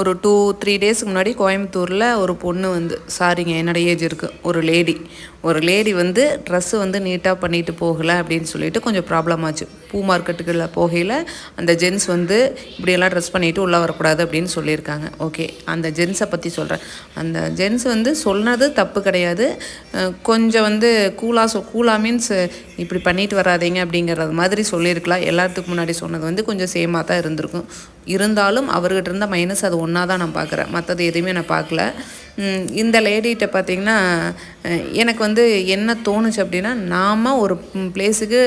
ஒரு two three டேஸ்க்கு முன்னாடி கோயம்புத்தூரில் ஒரு பொண்ணு வந்து சாரிங்க என்னோட ஏஜ் இருக்குது ஒரு லேடி ஒரு லேடி வந்து ட்ரெஸ்ஸு வந்து நீட்டாக பண்ணிட்டு போகலை அப்படின்னு சொல்லிட்டு கொஞ்சம் ப்ராப்ளம் ஆச்சு. பூ மார்க்கெட்டுக்குள்ள போகையில் அந்த ஜென்ஸ் வந்து இப்படியெல்லாம் ட்ரெஸ் பண்ணிவிட்டு உள்ளே வரக்கூடாது அப்படின்னு சொல்லியிருக்காங்க. ஓகே அந்த ஜென்ஸை பற்றி சொல்கிறேன் அந்த ஜென்ஸ் வந்து சொன்னது தப்பு கிடையாது. கொஞ்சம் வந்து கூலாக சொ கூலாக மீன்ஸ் இப்படி பண்ணிட்டு வராதீங்க அப்படிங்கிறது மாதிரி சொல்லியிருக்கலாம். எல்லாத்துக்கு முன்னாடி சொன்னது வந்து கொஞ்சம் சேமாக தான் இருந்திருக்கும். இருந்தாலும் அவர்கிட்ட இருந்த மைனஸ் அது ஒன்றா தான் நான் பார்க்குறேன். மற்றது எதுவுமே நான் பார்க்கல. இந்த லேடிகிட்ட பார்த்தீங்கன்னா எனக்கு வந்து என்ன தோணுச்சு அப்படின்னா நாம் ஒரு பிளேஸுக்கு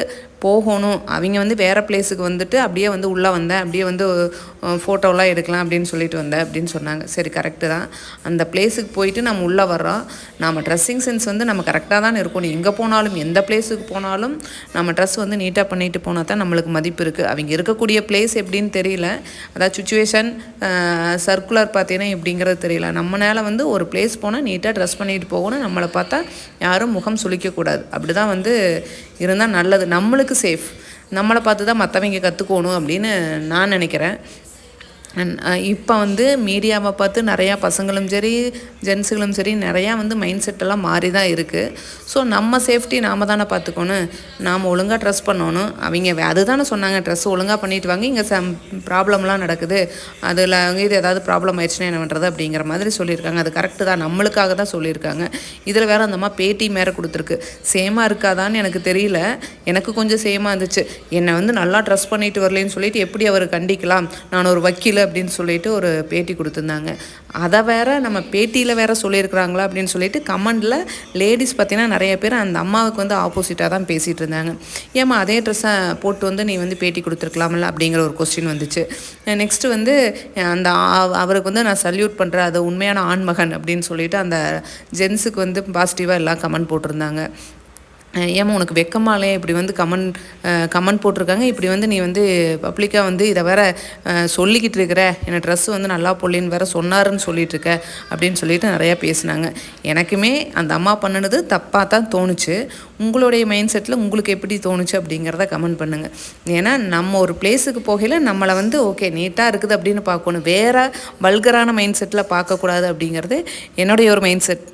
போகணும். அவங்க வந்து வேறு பிளேஸுக்கு வந்துட்டு அப்படியே வந்து உள்ளே வந்தேன். அப்படியே வந்து ஃபோட்டோலாம் எடுக்கலாம் அப்படின்னு சொல்லிட்டு வந்தேன் அப்படின்னு சொன்னாங்க. சரி கரெக்டு தான். அந்த பிளேஸுக்கு போயிட்டு நம்ம உள்ளே வர்றோம். நம்ம ட்ரெஸ்ஸிங் சென்ஸ் வந்து நம்ம கரெக்டாக தான் இருக்கணும். எங்கே போனாலும் எந்த பிளேஸுக்கு போனாலும் நம்ம ட்ரெஸ் வந்து நீட்டாக பண்ணிட்டு போனால் தான் நம்மளுக்கு மதிப்பு இருக்குது அவங்க இருக்கக்கூடிய பிளேஸ் எப்படின்னு தெரியல. அதாவது சுச்சுவேஷன் சர்க்குலர் பார்த்தீங்கன்னா எப்படிங்கிறது தெரியல. நம்மளால் வந்து ஒரு பிளேஸ் போனால் நீட்டாக ட்ரெஸ் பண்ணிட்டு போகணும். நம்மளை பார்த்தா யாரும் முகம் சுளிக்கக்கூடாது. அப்படி தான் வந்து இருந்தால் நல்லது. நம்மளுக்கு சேஃப் நம்மளை பார்த்து தான் மற்றவங்க கற்றுக்கணும் அப்படின்னு நான் நினைக்கிறேன். Uh, இப்போ வந்து மீடியாவை பார்த்து நிறையா பசங்களும் சரி ஜென்ஸுகளும் சரி நிறையா வந்து மைண்ட் செட்டெல்லாம் மாறி தான் இருக்குது ஸோ நம்ம சேஃப்டி நாம் தானே பார்த்துக்கணும். நாம் ஒழுங்காக ட்ரெஸ் பண்ணணும். அவங்க அதுதானே சொன்னாங்க ட்ரெஸ் ஒழுங்காக பண்ணிட்டு வாங்க இங்கே சம் ப்ராப்ளம்லாம் நடக்குது. அதில் இது ஏதாவது ப்ராப்ளம் ஆயிடுச்சுன்னா என்ன பண்ணுறது அப்படிங்கிற மாதிரி சொல்லியிருக்காங்க. அது கரெக்டு தான் நம்மளுக்காக தான் சொல்லியிருக்காங்க. இதில் வேறு அந்தம்மா பேட்டி மேலே கொடுத்துருக்கு. சேமாக இருக்காதான்னு எனக்கு தெரியல. எனக்கு கொஞ்சம் சேமாக இருந்துச்சு. என்னை வந்து நல்லா ட்ரெஸ் பண்ணிட்டு வரலேன்னு சொல்லிட்டு எப்படி அவர் கண்டிக்கலாம்? நான் ஒரு வக்கீல் அப்படின்னு சொல்லிட்டு ஒரு பேட்டி கொடுத்துருந்தாங்க. அதை வேற நம்ம பேட்டியில் வேற சொல்லியிருக்கிறாங்களா அப்படின்னு சொல்லிட்டு கமெண்டில் லேடிஸ் பார்த்தீங்கன்னா நிறைய பேர் அந்த அம்மாவுக்கு வந்து ஆப்போசிட்டாக தான் பேசிகிட்டு இருந்தாங்க. ஏம்மா அதே ட்ரெஸ்ஸை போட்டு வந்து நீ வந்து பேட்டி கொடுத்துருக்கலாம்ல அப்படிங்கிற ஒரு கொஸ்டின் வந்துச்சு. நெக்ஸ்ட்டு வந்து அந்த அவருக்கு வந்து நான் சல்யூட் பண்ணுறேன் அது உண்மையான ஆண்மகன் அப்படின்னு சொல்லிட்டு அந்த ஜென்ஸுக்கு வந்து பாசிட்டிவாக எல்லாம் கமெண்ட் போட்டிருந்தாங்க. ஏமா ஏம்மா உனக்கு வெக்கமாலே இப்படி வந்து கமெண்ட் கமெண்ட் போட்டிருக்காங்க. இப்படி வந்து நீ வந்து பப்ளிக்காக வந்து இதை வேற சொல்லிக்கிட்டு இருக்கிற என்னை ட்ரெஸ் வந்து நல்லா பொள்ளின்னு வேற சொன்னாருன்னு சொல்லிட்டு இருக்க அப்படின்னு சொல்லிட்டு நிறையா பேசினாங்க. எனக்குமே அந்த அம்மா பண்ணினது தப்பாக தான் தோணுச்சு. உங்களுடைய மைண்ட் செட்டில் உங்களுக்கு எப்படி தோணுச்சு அப்படிங்கிறத கமெண்ட் பண்ணுங்கள் ஏன்னா நம்ம ஒரு பிளேஸுக்கு போகையில் நம்மளை வந்து ஓகே நீட்டாக இருக்குது அப்படின்னு பார்க்கணும். வேற வல்கரான மைண்ட் செட்டில் பார்க்கக்கூடாது அப்படிங்கிறது என்னுடைய ஒரு மைண்ட் செட்